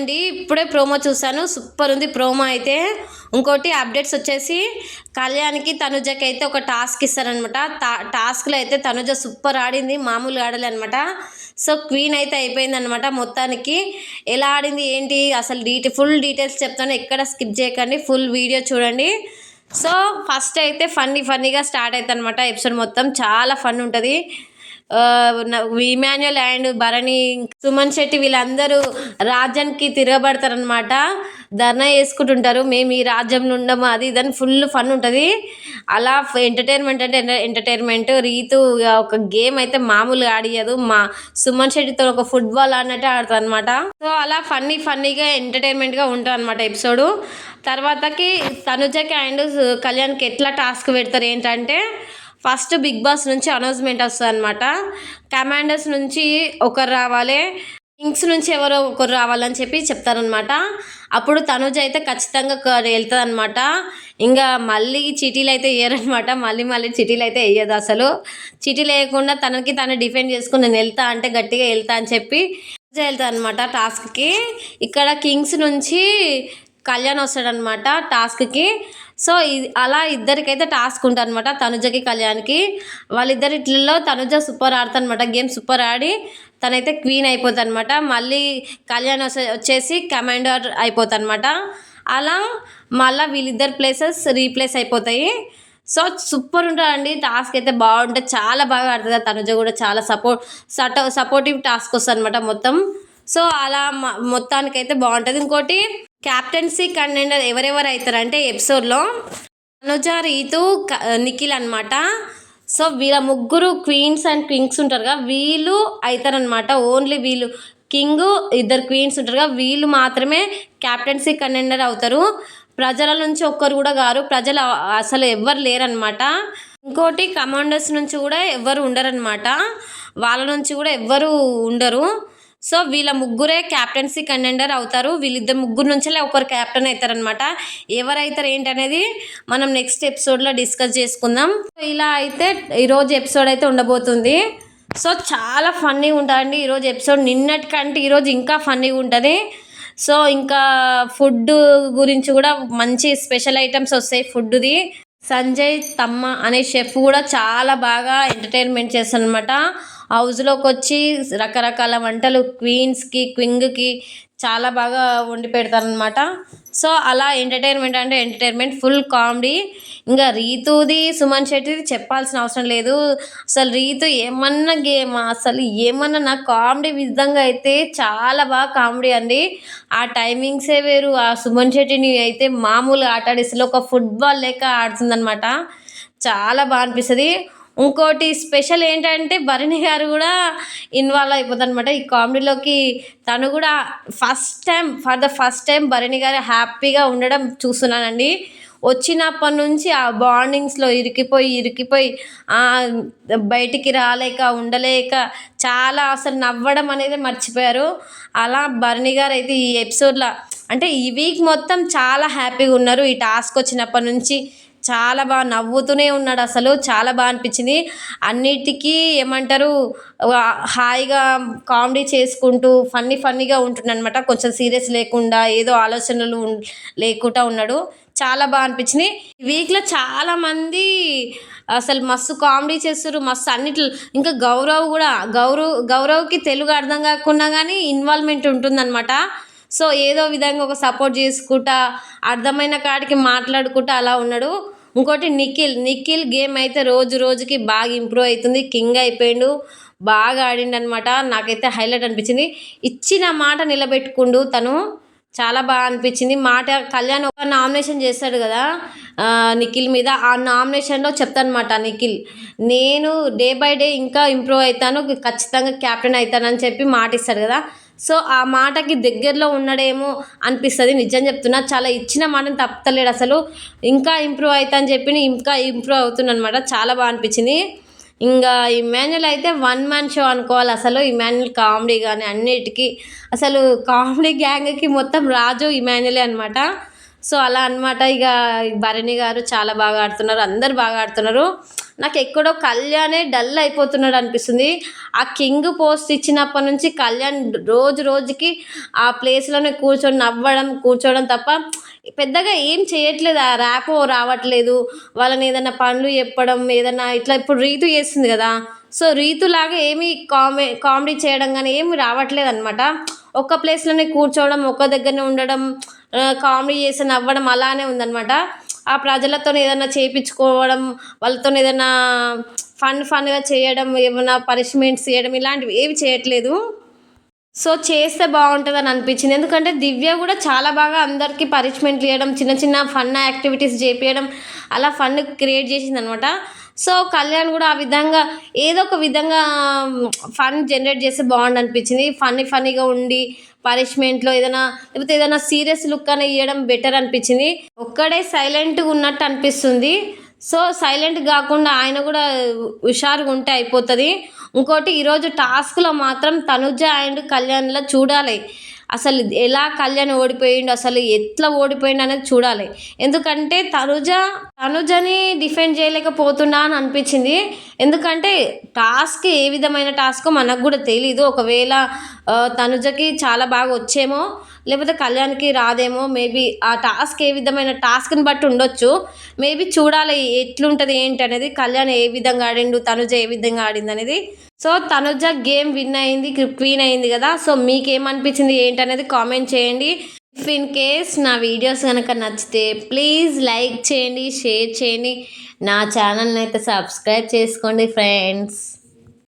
అండి ఇప్పుడే ప్రోమో చూసాను సూపర్ ఉంది ప్రోమో అయితే. ఇంకోటి అప్డేట్స్ వచ్చేసి కళ్యాణ్కి తనుజకి అయితే ఒక టాస్క్ ఇస్తారనమాట టా టాస్క్లో అయితే తనుజ సూపర్ ఆడింది. మామూలుగా ఆడలేనమాట సో క్వీన్ అయితే అయిపోయింది అనమాట మొత్తానికి. ఎలా ఆడింది ఏంటి? అసలు డీటెయిల్ ఫుల్ డీటెయిల్స్ చెప్తాను. ఎక్కడ స్కిప్ చేయకండి. ఫుల్ వీడియో చూడండి. సో ఫస్ట్ అయితే ఫన్నీ ఫన్నీగా స్టార్ట్ అవుతుంది అనమాట ఎపిసోడ్ మొత్తం. చాలా ఫన్ ఉంటుంది. ఇమాన్యుల్ అండ్ భరణి సుమన్ శెట్టి వీళ్ళందరూ రాజ్యానికి తిరగబడతారనమాట ధర్నా చేసుకుంటుంటారు. మేము ఈ రాజ్యంలో ఉండము. అది ఇదని ఫుల్ ఫన్ ఉంటుంది. అలా ఎంటర్టైన్మెంట్ అంటే ఎంటర్టైన్మెంట్ రీతు ఒక గేమ్ అయితే మామూలుగా ఆడియదు. మా సుమన్ శెట్టితో ఒక ఫుట్బాల్ ఆడినట్టే ఆడుతుంది అనమాట సో అలా ఫన్నీ ఫన్నీగా ఎంటర్టైన్మెంట్గా ఉంటుంది అనమాట ఎపిసోడ్. తర్వాతకి తనుజకి అండ్ కళ్యాణ్కి ఎట్లా టాస్క్ పెడతారు ఏంటంటే ఫస్ట్ బిగ్ బాస్ నుంచి అనౌన్స్మెంట్ వస్తుంది అనమాట కమాండర్స్ నుంచి ఒకరు రావాలి కింగ్స్ నుంచి ఎవరో ఒకరు రావాలని చెప్పి చెప్తారనమాట అప్పుడు తనుజ అయితే ఖచ్చితంగా వెళ్తుంది అనమాట ఇంకా మళ్ళీ చిటీలు అయితే వేయరనమాట మళ్ళీ మళ్ళీ చిటీలు అయితే వేయదు అసలు. చిటీలు వేయకుండా తనకి తను డిఫెండ్ చేసుకుని నేను వెళ్తా అంటే గట్టిగా వెళ్తా అని చెప్పి వెళ్తా అనమాట టాస్క్కి. ఇక్కడ కింగ్స్ నుంచి కళ్యాణ్ వస్తాడనమాట టాస్క్కి. సో అలా ఇద్దరికైతే టాస్క్ ఉంటుంది అనమాట తనుజకి కళ్యాణ్కి. వాళ్ళిద్దరిట్లో తనుజ సూపర్ ఆడతానమాట గేమ్ సూపర్ ఆడి తనైతే క్వీన్ అయిపోతుంది అనమాట మళ్ళీ కళ్యాణ్ వచ్చేసి కమాండర్ అయిపోతుంది అనమాట అలా మళ్ళీ వీళ్ళిద్దరు ప్లేసెస్ రీప్లేస్ అయిపోతాయి. సో సూపర్ ఉంటుందండి. టాస్క్ అయితే బాగుంటుంది. చాలా బాగా ఆడుతుంది తనుజ కూడా. చాలా సపోర్ట్ సట సపోర్టివ్ టాస్క్ వస్తుంది అనమాట మొత్తం. సో అలా మొత్తానికైతే బాగుంటుంది. ఇంకోటి క్యాప్టెన్సీ కంటెండర్ ఎవరెవరు అవుతారంటే ఎపిసోడ్లో అనుజ రీతు నిఖిల్ అనమాట సో వీళ్ళ ముగ్గురు క్వీన్స్ అండ్ కింగ్స్ ఉంటారు కదా వీళ్ళు అవుతారనమాట ఓన్లీ వీళ్ళు కింగ్ ఇద్దరు క్వీన్స్ ఉంటారు కదా వీళ్ళు మాత్రమే క్యాప్టెన్సీ కంటెండర్ అవుతారు. ప్రజల నుంచి ఒక్కరు కూడా గారు ప్రజలు అసలు ఎవ్వరు లేరనమాట ఇంకోటి కమాండర్స్ నుంచి కూడా ఎవ్వరు ఉండరనమాట వాళ్ళ నుంచి కూడా ఎవ్వరు ఉండరు. సో వీళ్ళ ముగ్గురే క్యాప్టెన్సీ కంటెండర్ అవుతారు. వీళ్ళిద్దరు ముగ్గురు నుంచే ఒకరు క్యాప్టెన్ అవుతారనమాట ఎవరైతారు ఏంటనేది మనం నెక్స్ట్ ఎపిసోడ్లో డిస్కస్ చేసుకుందాం. ఇలా అయితే ఈరోజు ఎపిసోడ్ అయితే ఉండబోతుంది. సో చాలా ఫన్నీగా ఉంటుందండి ఈరోజు ఎపిసోడ్ నిన్నటికంటే ఈరోజు ఇంకా ఫన్నీగా ఉంటుంది. సో ఇంకా ఫుడ్ గురించి కూడా మంచి స్పెషల్ ఐటమ్స్ వస్తాయి ఫుడ్ది సంజయ్ తమ్మ అనే షెఫ్ కూడా చాలా బాగా ఎంటర్టైన్మెంట్ చేస్తాను అనమాట హౌస్లోకి వచ్చి రకరకాల వంటలు క్వీన్స్కి క్వింగ్కి చాలా బాగా వండి పెడతారనమాట సో అలా ఎంటర్టైన్మెంట్ అంటే ఎంటర్టైన్మెంట్ ఫుల్ కామెడీ. ఇంకా రీతుది సుమన్ శెట్టిది చెప్పాల్సిన అవసరం లేదు. అసలు రీతు ఏమన్నా గేమ్ అసలు ఏమన్నా నా కామెడీ విధంగా అయితే చాలా బాగా కామెడీ అండి. ఆ టైమింగ్సే వేరు. ఆ సుమన్ శెట్టిని అయితే మామూలుగా ఆట ఆడిస్తే ఒక ఫుట్బాల్ లెక్క ఆడుతుందనమాట చాలా బాగా అనిపిస్తుంది. ఇంకోటి స్పెషల్ ఏంటంటే భరణి గారు కూడా ఇన్వాల్వ్ అయిపోతుంది అనమాట ఈ కామెడీలోకి తను కూడా first time for the first time Bharani గారు హ్యాపీగా ఉండడం చూస్తున్నానండి. వచ్చినప్పటి నుంచి ఆ బాండింగ్స్లో ఇరికిపోయి ఇరికిపోయి బయటికి రాలేక ఉండలేక చాలా అసలు నవ్వడం అనేది మర్చిపోయారు. అలా భరణి గారు అయితే ఈ ఎపిసోడ్లో అంటే ఈ వీక్ మొత్తం చాలా హ్యాపీగా ఉన్నారు. ఈ టాస్క్ వచ్చినప్పటి నుంచి చాలా బాగా నవ్వుతూనే ఉన్నాడు అసలు. చాలా బాగా అనిపించింది. అన్నిటికీ ఏమంటారు హాయిగా కామెడీ చేసుకుంటూ ఫన్నీ ఫన్నీగా ఉంటుండ అనమాట కొంచెం సీరియస్ లేకుండా ఏదో ఆలోచనలు లేకుండా ఉన్నాడు. చాలా బాగా అనిపించింది. వీక్లో చాలామంది అసలు మస్తు కామెడీ చేస్తారు మస్తు అన్నిట్లో. ఇంకా గౌరవ్ కూడా గౌరవ్ గౌరవ్కి తెలుగు అర్థం కాకుండా కానీ ఇన్వాల్వ్మెంట్ ఉంటుందన్నమాట. సో ఏదో విధంగా ఒక సపోర్ట్ చేసుకుంటా అర్థమైన కాడికి మాట్లాడుకుంటా అలా ఉన్నాడు. ఇంకోటి నిఖిల్ నిఖిల్ గేమ్ అయితే రోజు రోజుకి బాగా ఇంప్రూవ్ అవుతుంది కింగ్ అయిపోయిండు బాగా ఆడిండు అనమాట నాకైతే హైలైట్ అనిపించింది. ఇచ్చిన మాట నిలబెట్టుకుండు తను. చాలా బాగా అనిపించింది. మాట కళ్యాణ్ ఒక నామినేషన్ చేస్తాడు కదా నిఖిల్ మీద. ఆ నామినేషన్లో చెప్తానమాట నిఖిల్ నేను డే బై డే ఇంకా ఇంప్రూవ్ అవుతాను ఖచ్చితంగా క్యాప్టెన్ అవుతానని చెప్పి మాట ఇస్తాడు కదా సో ఆ మాటకి దగ్గరలో ఉన్నాడేమో అనిపిస్తుంది. నిజం చెప్తున్నా చాలా ఇచ్చిన మాటను తప్పలేడు అసలు. ఇంకా ఇంప్రూవ్ అవుతా అని చెప్పి ఇంకా ఇంప్రూవ్ అవుతుంది అనమాట చాలా బాగా అనిపించింది. ఇంకా ఇమాన్యుల్ అయితే వన్ మ్యాన్ షో అనుకోవాలి అసలు. ఇమాన్యుల్ కామెడీ కానీ అన్నిటికీ. అసలు కామెడీ గ్యాంగ్కి మొత్తం రాజు ఇమాన్యులే అనమాట సో అలా అన్నమాట. ఇక భరణి గారు చాలా బాగా ఆడుతున్నారు. అందరు బాగా ఆడుతున్నారు. నాకు ఎక్కడో కళ్యాణే డల్ అయిపోతున్నాడు అనిపిస్తుంది. ఆ కింగ్ పోస్ట్ ఇచ్చినప్పటి నుంచి కళ్యాణ్ రోజు రోజుకి ఆ ప్లేస్లోనే కూర్చొని నవ్వడం కూర్చోవడం తప్ప పెద్దగా ఏం చేయట్లేదు. ఆ ర్యాపో రావట్లేదు. వాళ్ళని ఏదైనా పనులు చెప్పడం ఏదైనా ఇట్లా ఇప్పుడు రీతు చేస్తుంది కదా. సో రీతులాగా ఏమి కామె కామెడీ చేయడం కానీ ఏమి రావట్లేదు అనమాట ఒక్క ప్లేస్లోనే కూర్చోవడం ఒక్క దగ్గరనే ఉండడం కామెడీ చేసి నవ్వడం అలానే ఉందన్నమాట. ఆ ప్రజలతో ఏదైనా చేయించుకోవడం వాళ్ళతో ఏదైనా ఫన్ ఫన్గా చేయడం ఏమైనా పనిష్మెంట్స్ చేయడం ఇలాంటివి ఏవి చేయట్లేదు. సో చేస్తే బాగుంటుందని అనిపించింది. ఎందుకంటే దివ్య కూడా చాలా బాగా అందరికీ పనిష్మెంట్లు ఇవ్వడం చిన్న చిన్న ఫన్ యాక్టివిటీస్ చేపించడం అలా ఫన్ క్రియేట్ చేసింది అనమాట సో కళ్యాణ్ కూడా ఆ విధంగా ఏదో ఒక విధంగా ఫన్ జనరేట్ చేస్తే బాగుండు అనిపించింది ఫన్నీ ఫన్నీగా ఉండి పనిష్మెంట్లో ఏదైనా లేకపోతే ఏదైనా సీరియస్ లుక్ అని ఇవ్వడం బెటర్ అనిపించింది. ఒక్కడే సైలెంట్గా ఉన్నట్టు అనిపిస్తుంది. సో సైలెంట్ కాకుండా ఆయన కూడా హుషారుగా ఉంటే అయిపోతుంది. ఇంకోటి ఈరోజు టాస్క్లో మాత్రం తనుజ అండ్ కళ్యాణ్లో చూడాలి. అసలు ఎలా కళ్యాణ్ ఓడిపోయిండు అసలు ఎట్లా ఓడిపోయిండు అనేది చూడాలి. ఎందుకంటే తనుజ తనుజని డిఫెండ్ చేయలేకపోతున్నా అని అనిపించింది. ఎందుకంటే టాస్క్ ఏ విధమైన టాస్క్ మనకు కూడా తెలీదు. ఒకవేళ తనుజకి చాలా బాగా వచ్చేమో లేకపోతే కళ్యాణ్కి రాదేమో మేబీ ఆ టాస్క్ ఏ విధమైన టాస్క్ని బట్టి ఉండొచ్చు. మేబీ చూడాలి ఎట్లుంటుంది ఏంటి అనేది కళ్యాణ్ ఏ విధంగా ఆడిండు తనుజ ఏ విధంగా ఆడింది అనేది సో తనుజ గేమ్ విన్ అయింది క్వీన్ అయింది కదా. సో మీకేమనిపించింది ఏంటి అనేది కామెంట్ చేయండి. ఇఫ్ ఇన్ కేస్ నా వీడియోస్ కనుక నచ్చితే ప్లీజ్ లైక్ చేయండి షేర్ చేయండి. నా ఛానల్ని అయితే సబ్స్క్రైబ్ చేసుకోండి ఫ్రెండ్స్.